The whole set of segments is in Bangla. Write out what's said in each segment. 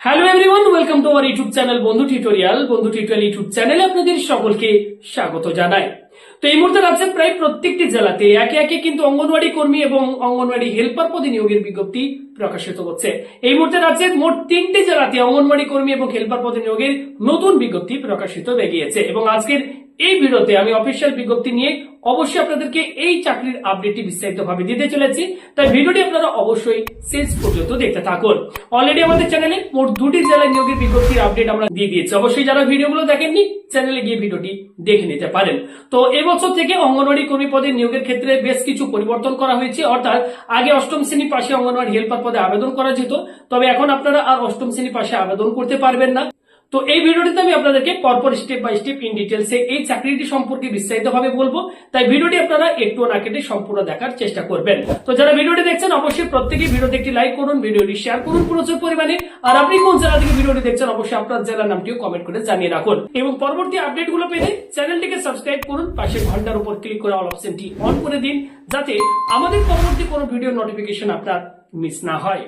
Hello everyone welcome to our YouTube channel বন্ধু টিউটোরিয়াল বন্ধু টিউটোরিয়াল ইউটিউব চ্যানেলে আপনাদের সকলকে স্বাগত জানাই। তো এই মুহূর্তে রাজ্যের প্রায় প্রত্যেকটি জেলাতে একে একে কিন্তু অঙ্গনওয়াড়ি কর্মী এবং অঙ্গনওয়াড়ি হেল্পার পদে নিয়োগের বিজ্ঞপ্তি প্রকাশিত হচ্ছে। এই মুহূর্তে রাজ্যের মোট তিনটি জেলাতে অঙ্গনওয়াড়ি কর্মী এবং হেল্পার পদে নিয়োগের নতুন বিজ্ঞপ্তি প্রকাশিত হয়ে গিয়েছে এবং আজকের এই ভিডিওতে আমি অফিসিয়াল বিজ্ঞপ্তি নিয়ে অবশ্যই আপনাদেরকে এই চাকরির আপডেটটি বিস্তারিতভাবে দিতে চলেছি। তাই ভিডিওটি আপনারা অবশ্যই শেষ পর্যন্ত দেখতে থাকুন। অলরেডি আমাদের চ্যানেলে মোট দুটি জেলায় নিয়োগের বিজ্ঞপ্তির আপডেট আমরা দিয়ে দিয়েছি। অবশ্যই যারা ভিডিওগুলো দেখেননি, চ্যানেলে গিয়ে ভিডিওটি দেখে নিতে পারেন। তো এবছর থেকে অঙ্গনওয়াড়ি কর্মী পদে নিয়োগের ক্ষেত্রে বেশ কিছু পরিবর্তন করা হয়েছে। অর্থাৎ আগে অষ্টম শ্রেণি পাশে অঙ্গনওয়াড়ি হেল্পার পদে আবেদন করা যেত, তবে এখন আপনারা আর অষ্টম শ্রেণি পাশে আবেদন করতে পারবেন না। তো এই ভিডিওটিতে আমি আপনাদেরকে পরপর স্টেপ বাই স্টেপ ইন ডিটেলসে এই চাকরিটি সম্পর্কে বিস্তারিতভাবে বলব। তাই ভিডিওটি আপনারা একটু না কেটে সম্পূর্ণ দেখার চেষ্টা করবেন। তো যারা ভিডিওটি দেখছেন, অবশ্যই প্রত্যেকেই ভিডিওতে একটি লাইক করুন, ভিডিওটি শেয়ার করুন প্রচুর পরিমাণে। আর আপনি কোন জেলা থেকে ভিডিওটি দেখছেন, অবশ্যই আপনার জেলার নামটিও কমেন্ট করে জানিয়ে রাখুন। এবং পরবর্তী আপডেটগুলো পেতে চ্যানেলটিকে সাবস্ক্রাইব করুন পাশে ঘণ্টার উপর ক্লিক করে অল অপশনটি অন করে দিন, যাতে আমাদের পরবর্তী কোনো ভিডিও নোটিফিকেশন আপনার মিস না হয়।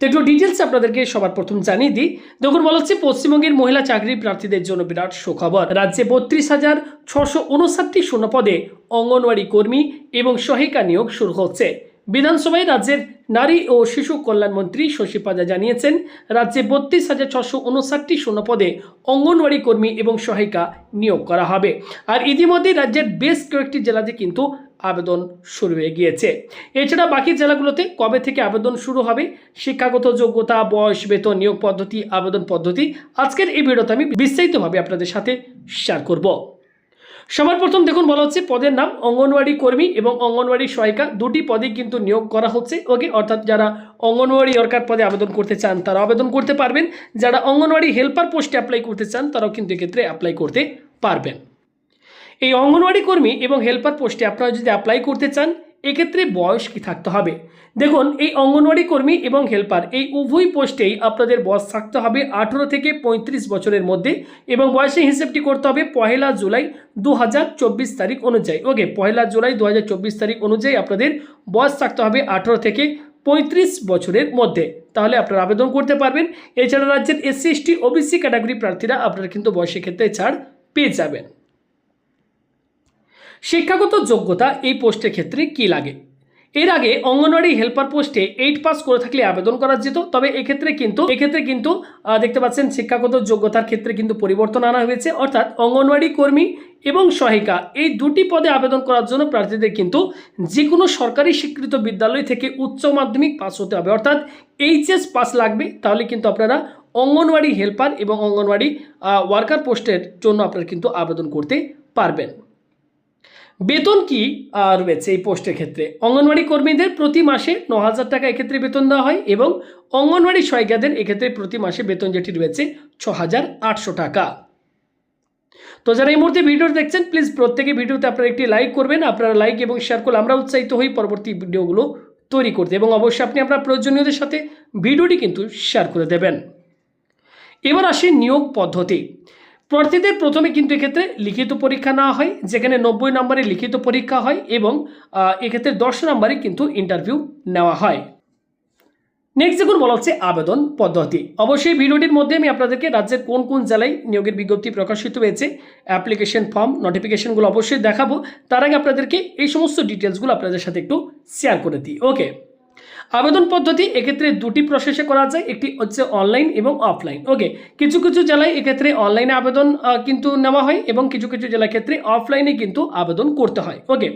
তো একটু ডিটেলস আপনাদেরকে সবার প্রথম জানিয়ে দিই। দেখুন, বলা হচ্ছে পশ্চিমবঙ্গের মহিলা চাকরি প্রার্থীদের জন্য বিরাট সুখবর। রাজ্যে বত্রিশ হাজার ছশো উনষাটটি শূন্যপদে অঙ্গনওয়াড়ি কর্মী এবং সহায়িকা নিয়োগ শুরু হচ্ছে। বিধানসভায় রাজ্যের নারী ও শিশু কল্যাণ মন্ত্রী শশী পাজা জানিয়েছেন, রাজ্যে বত্রিশ হাজার ছশো উনষাটটি শূন্যপদে অঙ্গনওয়াড়ি কর্মী এবং সহায়িকা নিয়োগ করা হবে। আর ইতিমধ্যেই রাজ্যের বেশ কয়েকটি জেলাতে কিন্তু আবেদন শুরু হয়ে গিয়েছে। এছাড়া বাকি জেলাগুলোতে কবে থেকে আবেদন শুরু হবে, শিক্ষাগত যোগ্যতা, বয়স, বেতন, নিয়োগ পদ্ধতি, আবেদন পদ্ধতি, আজকের এই ভিডিওতে আমি বিস্তারিতভাবে আপনাদের সাথে শেয়ার করব। সবার প্রথম দেখুন, বলা হচ্ছে পদের নাম অঙ্গনওয়াড়ি কর্মী এবং অঙ্গনওয়াড়ি সহায়িকা। দুটি পদে কিন্তু নিয়োগ করা হচ্ছে। ওকে, অর্থাৎ যারা অঙ্গনওয়াড়ি ওয়ার্কার পদে আবেদন করতে চান, তারা আবেদন করতে পারবেন। যারা অঙ্গনওয়াড়ি হেল্পার পোস্টে অ্যাপ্লাই করতে চান, তারাও কিন্তু এক্ষেত্রে অ্যাপ্লাই করতে পারবেন। এই অঙ্গনওয়াড়ি কর্মী এবং হেল্পার পোস্টে আপনারা যদি অ্যাপ্লাই করতে চান, এক্ষেত্রে বয়স কি থাকতে হবে? দেখুন, এই অঙ্গনওয়াড়ি কর্মী এবং হেল্পার এই উভয় পোস্টেই আপনাদের বয়স থাকতে হবে আঠেরো থেকে পঁয়ত্রিশ বছরের মধ্যে এবং বয়সের হিসেবটি করতে হবে পহেলা জুলাই দু হাজার চব্বিশ তারিখ অনুযায়ী। ওকে, পহেলা জুলাই দু হাজার চব্বিশ তারিখ অনুযায়ী আপনাদের বয়স থাকতে হবে আঠেরো থেকে পঁয়ত্রিশ বছরের মধ্যে। তাহলে আপনারা আবেদন করতে পারবেন। এছাড়া রাজ্যের এসসি, এসটি, ওবিসি ক্যাটাগরি প্রার্থীরা আপনারা কিন্তু বয়সের ক্ষেত্রে ছাড় পেয়ে যাবেন। শিক্ষাগত যোগ্যতা এই পোস্টের ক্ষেত্রে কি লাগে? এর আগে অঙ্গনওয়াড়ি হেল্পার পোস্টে এইট পাস করে থাকলে আবেদন করা যেত, তবে এক্ষেত্রে কিন্তু এক্ষেত্রে কিন্তু দেখতে পাচ্ছেন শিক্ষাগত যোগ্যতার ক্ষেত্রে কিন্তু পরিবর্তন আনা হয়েছে। অর্থাৎ অঙ্গনওয়াড়ি কর্মী এবং সহায়িকা এই দুটি পদে আবেদন করার জন্য প্রার্থীদের কিন্তু যে কোনো সরকারি স্বীকৃত বিদ্যালয় থেকে উচ্চ মাধ্যমিক পাস হতে হবে। অর্থাৎ এইচএস পাস লাগবে, তাহলে কিন্তু আপনারা অঙ্গনওয়াড়ি হেল্পার এবং অঙ্গনওয়াড়ি ওয়ার্কার পোস্টের জন্য আপনারা কিন্তু আবেদন করতে পারবেন। বেতন কি রয়েছে এই পোস্টের ক্ষেত্রে? অঙ্গনওয়াড়ি কর্মীদের প্রতি মাসে ন হাজার টাকা এক্ষেত্রে বেতন দেওয়া হয় এবং অঙ্গনওয়াড়ি সহায়িকাদের এক্ষেত্রে প্রতি মাসে বেতন যেটি রয়েছে ছ হাজার আটশো টাকা। তো যারা এই মুহূর্তে ভিডিও দেখছেন প্লিজ প্রত্যেকে ভিডিওতে আপনারা একটি লাইক করবেন। আপনারা লাইক এবং শেয়ার করলে আমরা উৎসাহিত হই পরবর্তী ভিডিওগুলো তৈরি করতে এবং অবশ্যই আপনি আপনার প্রয়োজনীয়দের সাথে ভিডিওটি কিন্তু শেয়ার করে দেবেন। এবার আসে নিয়োগ পদ্ধতি। প্রার্থীদের প্রথমে কিন্তু এক্ষেত্রে লিখিত পরীক্ষা নেওয়া হয়, যেখানে নব্বই নম্বরে লিখিত পরীক্ষা হয় এবং এক্ষেত্রে দশ নম্বরে কিন্তু ইন্টারভিউ নেওয়া হয়। নেক্সট দেখুন, বলা হচ্ছে আবেদন পদ্ধতি। অবশ্যই ভিডিওটির মধ্যে আমি আপনাদেরকে রাজ্যের কোন কোন জেলায় নিয়োগের বিজ্ঞপ্তি প্রকাশিত হয়েছে অ্যাপ্লিকেশন ফর্ম নোটিফিকেশনগুলো অবশ্যই দেখাবো। তার আগে আপনাদেরকে এই সমস্ত ডিটেলসগুলো আপনাদের সাথে একটু শেয়ার করে দিই। ওকে আবেদন পদ্ধতি এক্ষেত্রে দুটি প্রসেসে করা যায়, একটি হচ্ছে অনলাইন এবং অফলাইন ওকে কিছু কিছু জেলায় এক্ষেত্রে অনলাইনে আবেদন কিন্তু নেওয়া হয় এবং কিছু কিছু জেলার ক্ষেত্রে অফলাইনে কিন্তু আবেদন করতে হয়। ওকে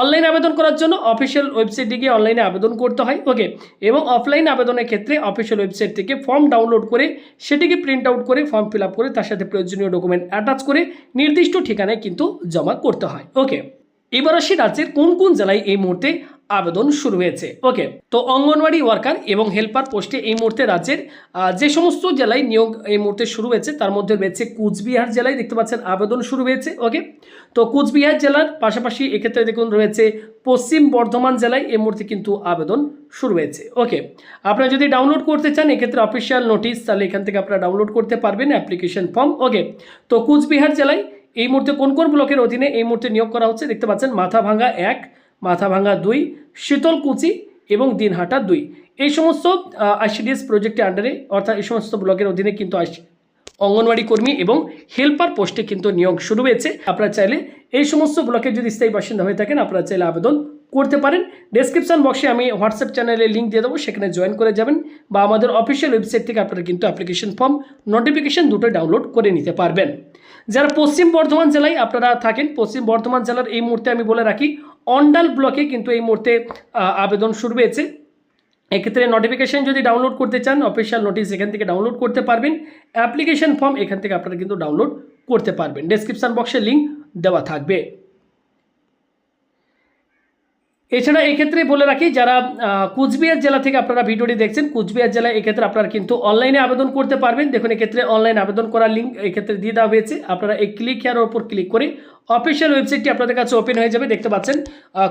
অনলাইন আবেদন করার জন্য অফিসিয়াল ওয়েবসাইটে গিয়ে অনলাইনে আবেদন করতে হয়। ওকে এবং অফলাইন আবেদনের ক্ষেত্রে অফিসিয়াল ওয়েবসাইট থেকে ফর্ম ডাউনলোড করে সেটিকে প্রিন্ট আউট করে ফর্ম ফিল করে তার সাথে প্রয়োজনীয় ডকুমেন্ট অ্যাটাচ করে নির্দিষ্ট ঠিকানায় কিন্তু জমা করতে হয়। ওকে এবার আসি রাজ্যের কোন কোন জেলায় এই মুহূর্তে আবেদন শুরু হয়েছে। ওকে তো অঙ্গনওয়াড়ি ওয়ার্কার এবং হেল্পার পোস্টে এই মুহূর্তে রাজ্যের যে সমস্ত জেলায় নিয়োগ এই মুহূর্তে শুরু হয়েছে, তার মধ্যে রয়েছে কুচবিহার জেলায় দেখতে পাচ্ছেন আবেদন শুরু হয়েছে। ওকে তো কুচবিহার জেলার পাশাপাশি এক্ষেত্রে দেখুন রয়েছে পশ্চিম বর্ধমান জেলায় এই মুহূর্তে কিন্তু আবেদন শুরু হয়েছে। ওকে আপনারা যদি ডাউনলোড করতে চান, এক্ষেত্রে অফিসিয়াল নোটিশ তাহলে এখান থেকে আপনারা ডাউনলোড করতে পারবেন অ্যাপ্লিকেশন ফর্ম ওকে তো কুচবিহার জেলায় এই মুহূর্তে কোন কোন ব্লকের অধীনে এই মুহূর্তে নিয়োগ করা হচ্ছে, দেখতে পাচ্ছেন মাথাভাঙ্গা এক মাথাভাঙ্গা দুই, শীতলকুচি এবং দিনহাটা দুই। এই সমস্ত আইসিডিএস প্রজেক্টের আন্ডারে অর্থাৎ এই সমস্ত ব্লকের অধীনে কিন্তু অঙ্গনওয়াড়ি কর্মী এবং হেল্পার পোস্টে কিন্তু নিয়োগ শুরু হয়েছে। আপনারা চাইলে এই সমস্ত ব্লকের যদি স্থায়ী বাসিন্দা হয়ে থাকেন, আপনারা চাইলে আবেদন করতে পারেন। ডেসক্রিপশন বক্সে আমি হোয়াটসঅ্যাপ চ্যানেলে লিঙ্ক দিয়ে দেবো, সেখানে জয়েন করে যাবেন বা আমাদের অফিসিয়াল ওয়েবসাইট থেকে আপনারা কিন্তু অ্যাপ্লিকেশন ফর্ম নোটিফিকেশন দুটো ডাউনলোড করে নিতে পারবেন। যারা পশ্চিম বর্ধমান জেলায় আপনারা থাকেন, পশ্চিম বর্ধমান জেলার এই মুহূর্তে আমি বলে রাখি অন্ডাল ব্লকে কিন্তু এই মুহূর্তে আবেদন শুরু হয়েছে। এক্ষেত্রে নোটিফিকেশান যদি ডাউনলোড করতে চান অফিসিয়াল নোটিশ এখান থেকে ডাউনলোড করতে পারবেন। অ্যাপ্লিকেশন ফর্ম এখান থেকে আপনারা কিন্তু ডাউনলোড করতে পারবেন। ডেসক্রিপশন বক্সে লিঙ্ক দেওয়া থাকবে। এছাড়া এক্ষেত্রে বলে রাখি, যারা কুচবিহার জেলা থেকে আপনারা ভিডিওটি দেখছেন, কুচবিহার জেলায় এক্ষেত্রে আপনারা কিন্তু অনলাইনে আবেদন করতে পারবেন। দেখুন, এক্ষেত্রে অনলাইন আবেদন করার লিঙ্ক এক্ষেত্রে দিয়ে দেওয়া হয়েছে। আপনারা এই ক্লিক হেয়ার ওপর ক্লিক করে অফিসিয়াল ওয়েবসাইটটি আপনাদের কাছে ওপেন হয়ে যাবে। দেখতে পাচ্ছেন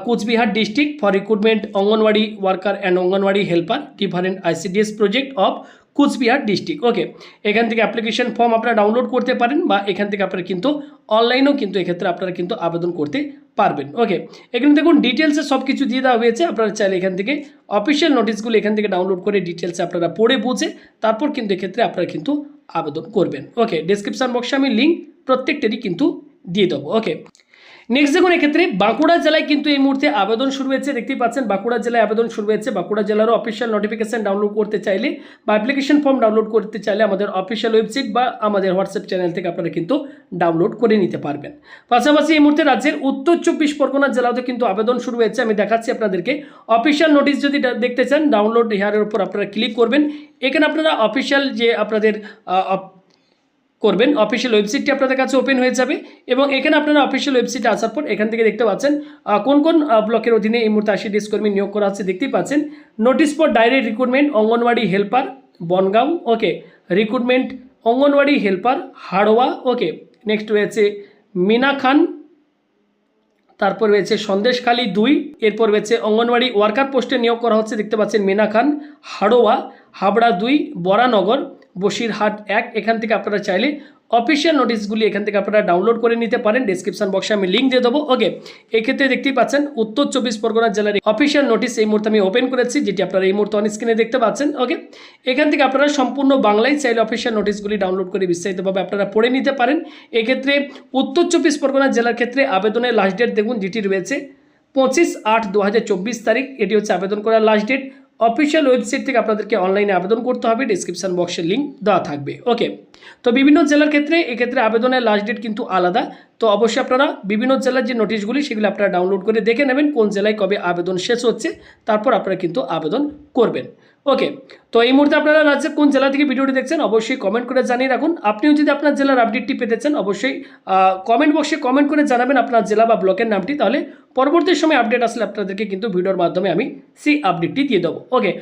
Cooch Behar district for recruitment anganwadi worker and anganwadi helper different ICDS project of Cooch Behar district. Okay এখান থেকে অ্যাপ্লিকেশন ফর্ম আপনারা ডাউনলোড করতে পারেন বা এখান থেকে আপনারা কিন্তু অনলাইনেও কিন্তু এক্ষেত্রে আপনারা কিন্তু আবেদন করতে পারবেন। ওকে এখানে দেখুন ডিটেলসে সব কিছু দিয়ে দেওয়া হয়েছে। আপনারা চাইলে এখান থেকে অফিসিয়াল নোটিশগুলো এখান থেকে ডাউনলোড করে ডিটেলসে আপনারা পড়ে বুঝে তারপর কিন্তু এক্ষেত্রে আপনারা কিন্তু আবেদন করবেন। ওকে ডিসক্রিপশন বক্সে আমি লিঙ্ক প্রত্যেকটারই কিন্তু দিয়ে দেবো। ওকে নেক্সট দেখুন, এক্ষেত্রে বাঁকুড়া জেলায় কিন্তু এই মুহূর্তে আবেদন শুরু হয়েছে। দেখতেই পাচ্ছেন, বাঁকুড়া জেলায় আবেদন শুরু হয়েছে। বাঁকুড়া জেলারও অফিসিয়াল নোটিফিকেশন ডাউনলোড করতে চাইলে বা অ্যাপ্লিকেশন ফর্ম ডাউনলোড করতে চাইলে আমাদের অফিসিয়াল ওয়েবসাইট বা আমাদের হোয়াটসঅ্যাপ চ্যানেল থেকে আপনারা কিন্তু ডাউনলোড করে নিতে পারবেন। পাশাপাশি এই মুহূর্তে রাজ্যের উত্তর চব্বিশ পরগনা জেলাতে কিন্তু আবেদন শুরু হয়েছে। আমি দেখাচ্ছি আপনাদেরকে। অফিসিয়াল নোটিশ যদি দেখতে চান ডাউনলোড হেয়ারের উপর আপনারা ক্লিক করবেন। এখানে আপনারা অফিসিয়াল যে আপনাদের করবেন। অফিসিয়াল ওয়েবসাইটটি আপনাদের কাছে ওপেন হয়ে যাবে এবং এখানে আপনারা অফিসিয়াল ওয়েবসাইটে আসার পর এখান থেকে দেখতে পাচ্ছেন কোন কোন ব্লকের অধীনে এই মুহূর্তে আশি ডিস নিয়োগ করা হচ্ছে দেখতেই পাচ্ছেন। Notice for direct recruitment Anganwadi helper Bongaon okay recruitment Anganwadi helper Haroa okay next রয়েছে মিনা খান, তারপর রয়েছে সন্দেশখালী দুই, এরপর রয়েছে অঙ্গনওয়াড়ি ওয়ার্কার পোস্টে নিয়োগ করা হচ্ছে, দেখতে পাচ্ছেন মিনা খান, হাড়োয়া, হাবড়া দুই, বরানগর বসিরহাট এক, এখান থেকে আপনারা চাইলে অফিসিয়াল নোটিশগুলি এখান থেকে আপনারা ডাউনলোড করে নিতে পারেন। ডিসক্রিপশন বক্সে আমি লিঙ্ক দিয়ে দেবো। ওকে এক্ষেত্রে দেখতেই পাচ্ছেন, উত্তর চব্বিশ পরগনা জেলার অফিসিয়াল নোটিশ এই মুহূর্তে আমি ওপেন করেছি, যেটি আপনারা এই মুহূর্তে অন স্ক্রিনে দেখতে পাচ্ছেন। ওকে এখান থেকে আপনারা সম্পূর্ণ বাংলায় চাইলে অফিসিয়াল নোটিশগুলি ডাউনলোড করে বিস্তারিতভাবে আপনারা পড়ে নিতে পারেন। এক্ষেত্রে উত্তর চব্বিশ পরগনা জেলার ক্ষেত্রে আবেদনের লাস্ট ডেট দেখুন, যেটি রয়েছে পঁচিশ আট দু তারিখ। এটি হচ্ছে আবেদন করার লাস্ট ডেট অফিসিয়াল ওয়েবসাইট থেকে আপনাদেরকে অনলাইনে আবেদন করতে হবে। ডিসক্রিপশান বক্সের লিঙ্ক দেওয়া থাকবে। ওকে তো বিভিন্ন জেলার ক্ষেত্রে এক্ষেত্রে আবেদনের লাস্ট ডেট কিন্তু আলাদা। তো অবশ্যই আপনারা বিভিন্ন জেলার যে নোটিশগুলি সেগুলো আপনারা ডাউনলোড করে দেখে নেবেন, কোন জেলায় কবে আবেদন শেষ হচ্ছে, তারপর আপনারা কিন্তু আবেদন করবেন। ওকে তো এই মুহূর্তে আপনারা রাজ্যের কোন জেলা থেকে ভিডিওটি দেখছেন, অবশ্যই কমেন্ট করে জানিয়ে রাখুন। আপনিও যদি আপনার জেলার আপডেটটি পেতে চান, অবশ্যই কমেন্ট বক্সে কমেন্ট করে জানাবেন আপনার জেলা বা ব্লকের নামটি, তাহলে পরবর্তী সময় আপডেট আসলে আপনাদেরকে কিন্তু ভিডিওর মাধ্যমে আমি সেই আপডেটটি দিয়ে দেবো। ওকে